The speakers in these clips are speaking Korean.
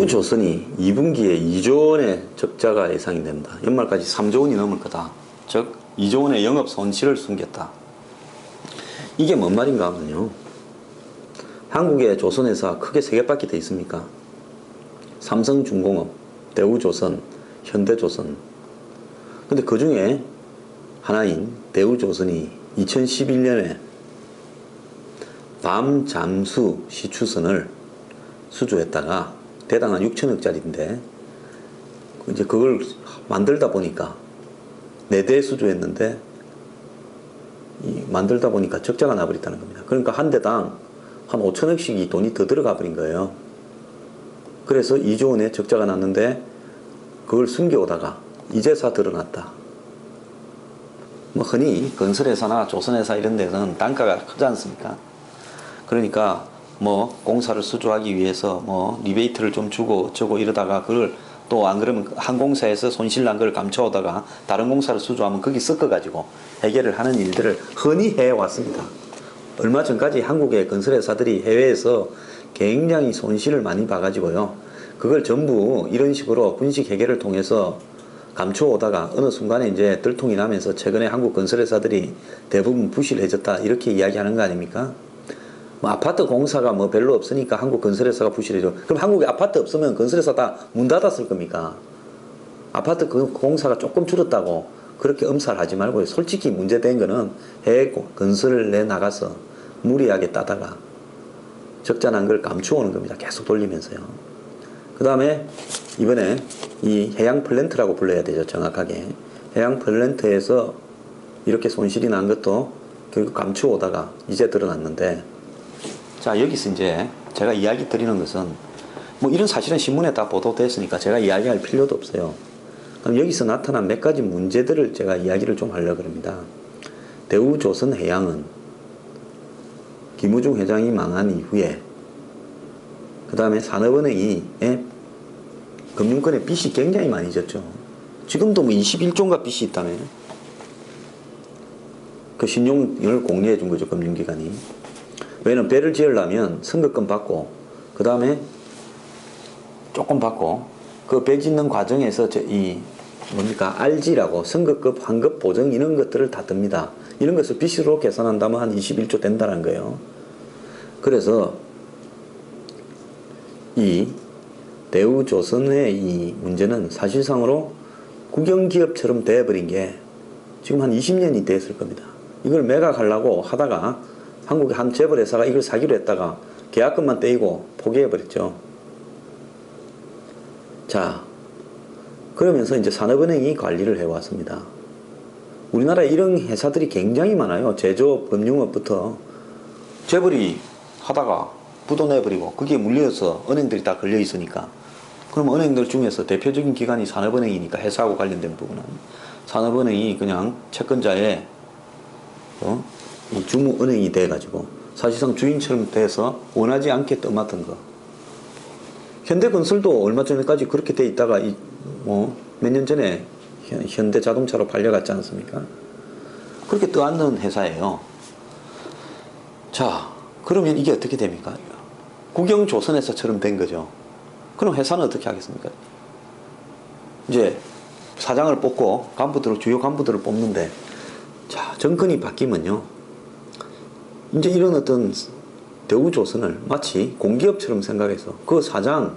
대우조선이 2분기에 2조 원의 적자가 예상이 됩니다. 연말까지 3조 원이 넘을 거다. 즉 2조 원의 영업 손실을 숨겼다. 이게 뭔 말인가 하면요. 한국의 조선회사 크게 세 개밖에 돼 있습니까? 삼성중공업, 대우조선, 현대조선. 근데 그 중에 하나인 대우조선이 2011년에 밤 잠수 시추선을 수주했다가 대당 한 6천억짜리인데 이제 그걸 만들다 보니까 네 대 수주했는데 이 만들다 보니까 적자가 나버렸다는 겁니다. 그러니까 한 대당 한 5천억씩 이 돈이 더 들어가 버린 거예요. 그래서 2조 원의 적자가 났는데 그걸 숨겨오다가 이제사 드러났다. 뭐 흔히 건설회사나 조선회사 이런 데는 단가가 크지 않습니까? 그러니까 뭐 공사를 수주하기 위해서 뭐 리베이트를 좀 주고 어쩌고 이러다가 그걸 또 안 그러면 한 공사에서 손실 난 걸 감춰오다가 다른 공사를 수주하면 거기 섞어가지고 해결을 하는 일들을 흔히 해왔습니다. 얼마 전까지 한국의 건설회사들이 해외에서 굉장히 손실을 많이 봐가지고요. 그걸 전부 이런 식으로 분식 해결을 통해서 감춰오다가 어느 순간에 이제 들통이 나면서 최근에 한국 건설회사들이 대부분 부실해졌다 이렇게 이야기하는 거 아닙니까? 뭐 아파트 공사가 뭐 별로 없으니까 한국 건설회사가 부실해져. 그럼 한국에 아파트 없으면 건설회사 다 문 닫았을 겁니까? 아파트 그 공사가 조금 줄었다고 그렇게 엄살 하지 말고 솔직히 문제된 거는 해외 건설을 내 나가서 무리하게 따다가 난걸 감추어오는 겁니다. 계속 돌리면서요. 그 다음에 이번에 이 해양 플랜트라고 불러야 되죠. 정확하게. 해양 플랜트에서 이렇게 손실이 난 것도 결국 감추어오다가 이제 드러났는데 자 여기서 이제 제가 이야기 드리는 것은 뭐 이런 사실은 신문에 다 보도됐으니까 제가 이야기할 필요도 없어요. 그럼 여기서 나타난 몇 가지 문제들을 제가 이야기를 좀 하려고 합니다. 대우조선해양은 김우중 회장이 망한 이후에 그 다음에 산업은행이 예? 금융권에 빚이 굉장히 많이 졌죠. 지금도 뭐 21조인가 빚이 있다며. 그 신용을 공개해 준 거죠, 금융기관이. 왜냐면 배를 지으려면 선급금 받고, 그 다음에 조금 받고, 그 배 짓는 과정에서 저 이, 뭡니까, RG라고 선급급, 환급 보정 이런 것들을 다 듭니다. 이런 것을 빚으로 계산한다면 한 21조 된다는 거예요. 그래서 이 대우조선의 이 문제는 사실상으로 국영기업처럼 돼버린 게 지금 한 20년이 됐을 겁니다. 이걸 매각하려고 하다가 한국의 한 재벌 회사가 이걸 사기로 했다가 계약금만 떼이고 포기해버렸죠. 자, 그러면서 이제 산업은행이 관리를 해왔습니다. 우리나라에 이런 회사들이 굉장히 많아요. 제조업, 금융업부터. 재벌이 하다가 부도내버리고 그게 물려서 은행들이 다 걸려 있으니까 그럼 은행들 중에서 대표적인 기관이 산업은행이니까 회사하고 관련된 부분은 산업은행이 그냥 채권자의 어? 이 주무은행이 돼가지고 사실상 주인처럼 돼서 원하지 않게 떠맡은 거. 현대건설도 얼마 전에까지 그렇게 돼 있다가 뭐몇 년 전에 현- 현대자동차로 팔려갔지 않습니까? 그렇게 떠안는 회사예요. 자, 그러면 이게 어떻게 됩니까? 국영조선회사처럼 된 거죠. 그럼 회사는 어떻게 하겠습니까? 이제 사장을 뽑고 간부들을 주요 간부들을 뽑는데 자 정권이 바뀌면요 이제 이런 어떤 대우조선을 마치 공기업처럼 생각해서 그 사장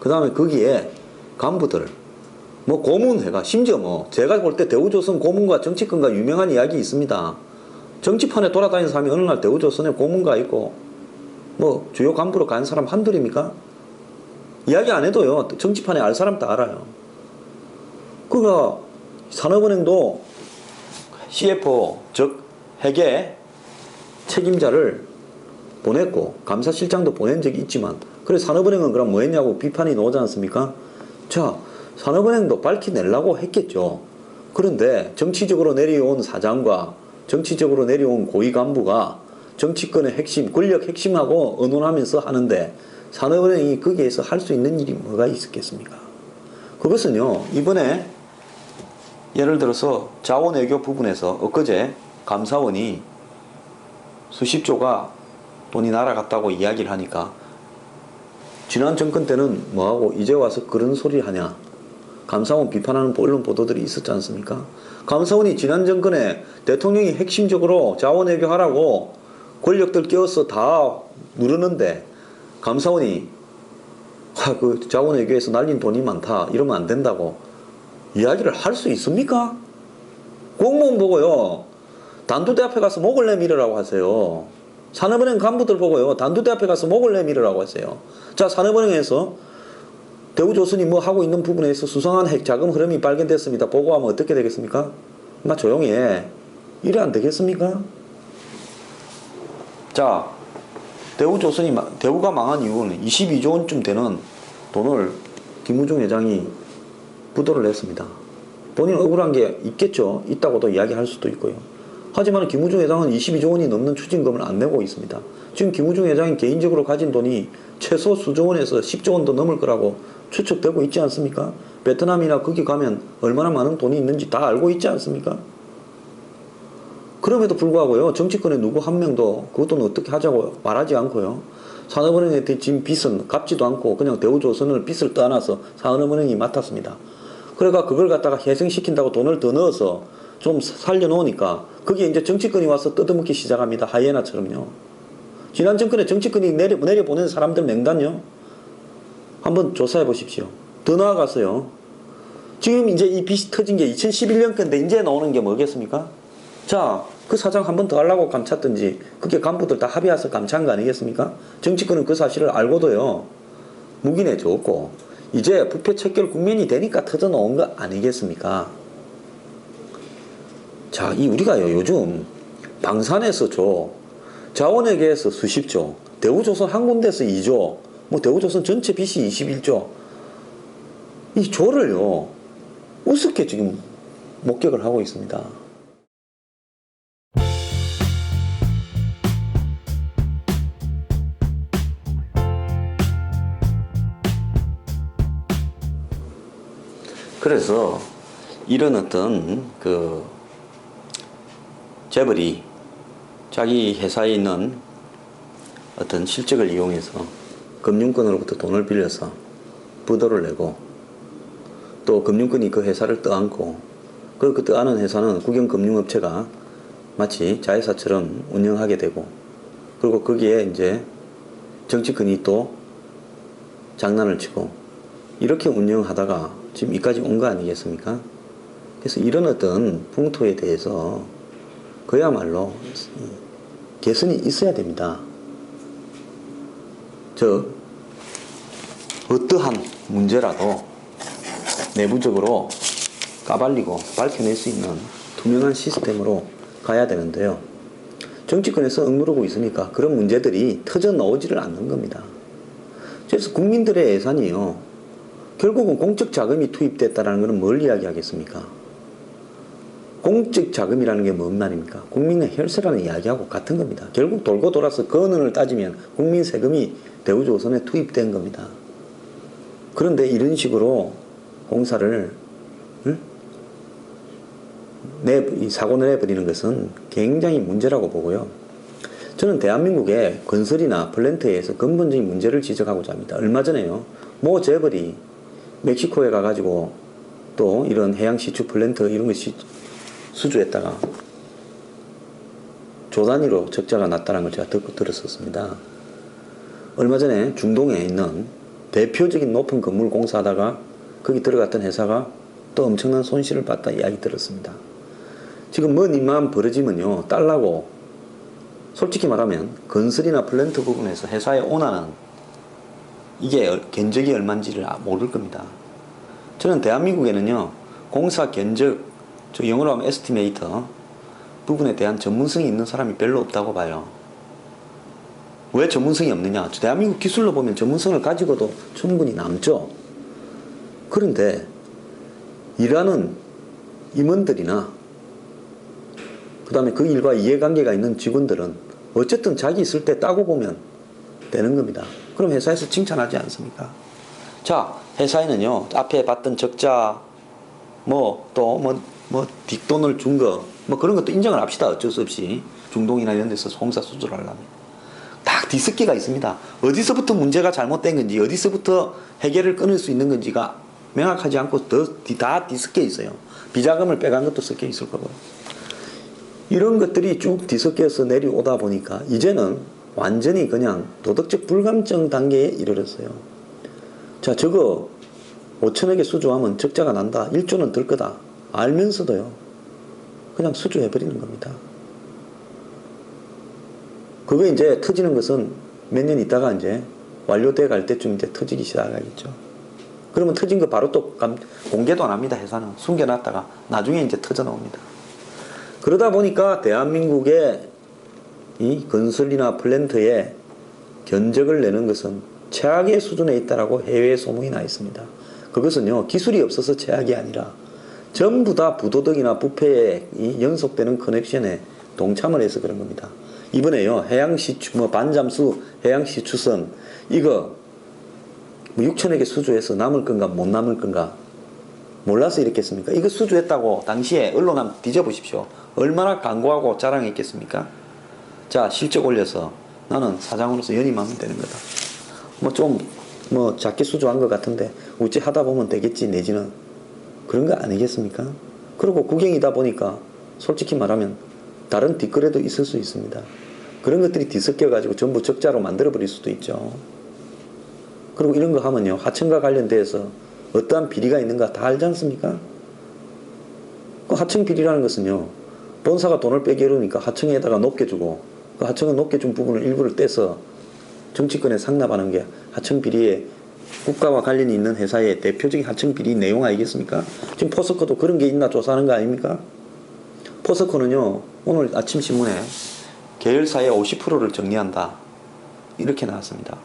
그 다음에 거기에 간부들 뭐 고문회가 심지어 뭐 제가 볼 때 대우조선 고문과 정치권과 유명한 이야기 있습니다. 정치판에 돌아다니는 사람이 어느 날 대우조선에 고문가 있고 뭐 주요 간부로 간 사람 한둘입니까? 이야기 안 해도요. 정치판에 알 사람 다 알아요. 그가 산업은행도 CFO 즉 회계 책임자를 보냈고 감사실장도 보낸 적이 있지만 그래 산업은행은 그럼 뭐 했냐고 비판이 나오지 않습니까? 자 산업은행도 밝혀내려고 했겠죠. 그런데 정치적으로 내려온 사장과 정치적으로 내려온 고위 간부가 정치권의 핵심, 권력 핵심하고 의논하면서 하는데 산업은행이 거기에서 할 수 있는 일이 뭐가 있었겠습니까? 그것은요, 이번에 예를 들어서 자원외교 부분에서 엊그제 감사원이 수십조가 돈이 날아갔다고 이야기를 하니까 지난 정권 때는 뭐하고 이제 와서 그런 소리 하냐. 감사원 비판하는 언론 보도들이 있었지 않습니까? 감사원이 지난 정권에 대통령이 핵심적으로 자원 외교 하라고 권력들 끼워서 다 누르는데 감사원이 아, 그 자원 외교에서 날린 돈이 많다 이러면 안 된다고 이야기를 할 수 있습니까? 공무원 보고요 단두대 앞에 가서 목을 내밀으라고 하세요 산업은행 간부들 보고요 단두대 앞에 가서 목을 내밀으라고 하세요 자 산업은행에서 대우조선이 뭐 하고 있는 부분에서 수상한 핵 자금 흐름이 발견됐습니다. 보고하면 어떻게 되겠습니까? 나 조용히 해. 이래 안 되겠습니까? 자, 대우조선이, 마- 대우가 망한 이유는 22조 원쯤 되는 돈을 김우중 회장이 부도를 냈습니다. 본인 억울한 게 있겠죠. 있다고도 이야기할 수도 있고요. 하지만 김우중 회장은 22조 원이 넘는 추징금을 안 내고 있습니다. 지금 김우중 회장이 개인적으로 가진 돈이 최소 수조 원에서 10조 원도 넘을 거라고 추측되고 있지 않습니까? 베트남이나 거기 가면 얼마나 많은 돈이 있는지 다 알고 있지 않습니까? 그럼에도 불구하고요, 정치권에 누구 한 명도 그돈 어떻게 하자고 말하지 않고요. 산업은행에 지금 빚은 갚지도 않고 그냥 대우조선을 빚을 떠안아서 산업은행이 맡았습니다. 그러니까 그걸 갖다가 회생시킨다고 돈을 더 넣어서 좀 살려놓으니까 그게 이제 정치권이 와서 뜯어먹기 시작합니다. 하이에나처럼요. 지난 정권에 정치권이 내려, 내려보낸 사람들 명단요. 한번 조사해 보십시오. 더 나아가서요. 지금 이제 이 빚이 터진 게 2011년 건데 이제 나오는 게 뭐겠습니까? 자, 그 사장 한 번 더 하려고 감찼든지 그게 간부들 다 합의해서 감찬 거 아니겠습니까? 정치권은 그 사실을 알고도요. 묵인해 줬고 이제 부패 척결 국면이 되니까 터져 나온 거 아니겠습니까? 자, 이 우리가요 요즘 방산에서 줘, 자원회계에서 수십 조, 대우조선 한 군데서 2조, 뭐 대우조선 전체 빚이 21조. 이 조를요 우습게 지금 목격을 하고 있습니다. 그래서 이런 어떤 그 재벌이 자기 회사에 있는 어떤 실적을 이용해서 금융권으로부터 돈을 빌려서 부도를 내고 또 금융권이 그 회사를 떠안고 그, 그 떠안은 회사는 국영금융업체가 마치 자회사처럼 운영하게 되고 그리고 거기에 이제 정치권이 또 장난을 치고 이렇게 운영하다가 지금 이까지 온 거 아니겠습니까? 그래서 이런 어떤 풍토에 대해서 그야말로 개선이 있어야 됩니다. 저 어떠한 문제라도 내부적으로 까발리고 밝혀낼 수 있는 투명한 시스템으로 가야 되는데요. 정치권에서 억누르고 있으니까 그런 문제들이 터져 나오지를 않는 겁니다. 그래서 국민들의 예산이요. 결국은 공적 자금이 투입됐다는 것은 뭘 이야기하겠습니까? 공적 자금이라는 게 뭔 말입니까? 국민의 혈세라는 이야기하고 같은 겁니다. 결국 돌고 돌아서 그 원을 따지면 국민 세금이 대우조선에 투입된 겁니다. 그런데 이런 식으로 공사를 응? 내, 이 사고를 내버리는 것은 굉장히 문제라고 보고요. 저는 대한민국의 건설이나 플랜트에 의해서 근본적인 문제를 지적하고자 합니다. 얼마 전에요. 모 재벌이 멕시코에 가가지고 또 이런 해양 시추 플랜트 이런 것이 수주했다가 조 단위로 적자가 났다는 걸 제가 듣고 들었었습니다. 얼마 전에 중동에 있는 대표적인 높은 건물 공사하다가 거기 들어갔던 회사가 또 엄청난 손실을 봤다 이야기 들었습니다. 지금 뭔 일만 벌어지면요 딸라고 솔직히 말하면 건설이나 플랜트 부분에서 회사의 오나는 이게 얼- 견적이 얼마인지를 아- 모를 겁니다. 저는 대한민국에는요 공사 견적 저 영어로 하면 에스티메이터 부분에 대한 전문성이 있는 사람이 별로 없다고 봐요. 왜 전문성이 없느냐? 대한민국 기술로 보면 전문성을 가지고도 충분히 남죠. 그런데 일하는 임원들이나 그 다음에 그 일과 이해관계가 있는 직원들은 어쨌든 자기 있을 때 따고 보면 되는 겁니다. 그럼 회사에서 칭찬하지 않습니까? 자, 회사에는요, 앞에 봤던 적자, 뭐, 또, 뭐, 뭐, 뒷돈을 준 거, 뭐 그런 것도 인정을 합시다. 어쩔 수 없이. 중동이나 이런 데서 공사 수주를 하려면. 딱 뒤섞기가 있습니다. 어디서부터 문제가 잘못된 건지 어디서부터 해결을 끊을 수 있는 건지가 명확하지 않고 더, 뒤- 다 뒤섞여 있어요. 비자금을 빼간 것도 섞여 있을 거고. 이런 것들이 쭉 뒤섞여서 내려오다 보니까 이제는 완전히 그냥 도덕적 불감증 단계에 이르렀어요. 자, 저거 5천억에 수주하면 적자가 난다. 1조는 들 거다. 알면서도요. 그냥 수주해버리는 겁니다. 그게 이제 터지는 것은 몇 년 있다가 이제 완료돼 갈 때쯤 이제 터지기 시작하겠죠. 그러면 터진 거 바로 또 감- 공개도 안 합니다. 회사는 숨겨놨다가 나중에 이제 터져 나옵니다. 그러다 보니까 대한민국의 이 건설이나 플랜트에 견적을 내는 것은 최악의 수준에 있다라고 해외 소문이 나 있습니다. 그것은요 기술이 없어서 최악이 아니라 전부 다 부도덕이나 부패에 이 연속되는 커넥션에 동참을 해서 그런 겁니다. 이번에요 해양시 추- 뭐 반잠수 해양시 추선 이거 뭐 6천억의 수주해서 남을 건가 못 남을 건가 몰라서 이랬겠습니까? 이거 수주했다고 당시에 언론 한번 뒤져보십시오. 얼마나 광고하고 자랑했겠습니까? 자, 실적 올려서 나는 사장으로서 연임하면 되는 거다. 뭐 좀, 뭐 작게 수주한 것 같은데 어찌 하다 보면 되겠지, 내지는. 그런 거 아니겠습니까? 그리고 구경이다 보니까 솔직히 말하면 다른 뒷거래도 있을 수 있습니다. 그런 것들이 뒤섞여가지고 전부 적자로 만들어버릴 수도 있죠. 그리고 이런 거 하면요, 하청과 관련돼서 어떠한 비리가 있는가 다 알지 않습니까? 그 하청 비리라는 것은요, 본사가 돈을 빼기 어려우니까 하청에다가 높게 주고, 그 하청은 높게 준 부분을 일부를 떼서 정치권에 상납하는 게 하청 비리에 국가와 관련이 있는 회사의 대표적인 하청 비리 내용 아니겠습니까? 지금 포스코도 그런 게 있나 조사하는 거 아닙니까? 포스코는요, 오늘 아침 신문에 계열사의 50%를 정리한다. 이렇게 나왔습니다.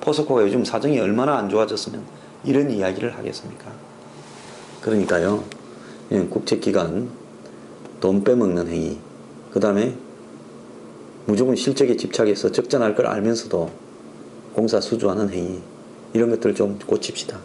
포스코가 요즘 사정이 얼마나 안 좋아졌으면 이런 이야기를 하겠습니까? 그러니까요, 예, 국책기관 돈 빼먹는 행위, 그 다음에 무조건 실적에 집착해서 적자 날 걸 알면서도 공사 수주하는 행위, 이런 것들 좀 고칩시다.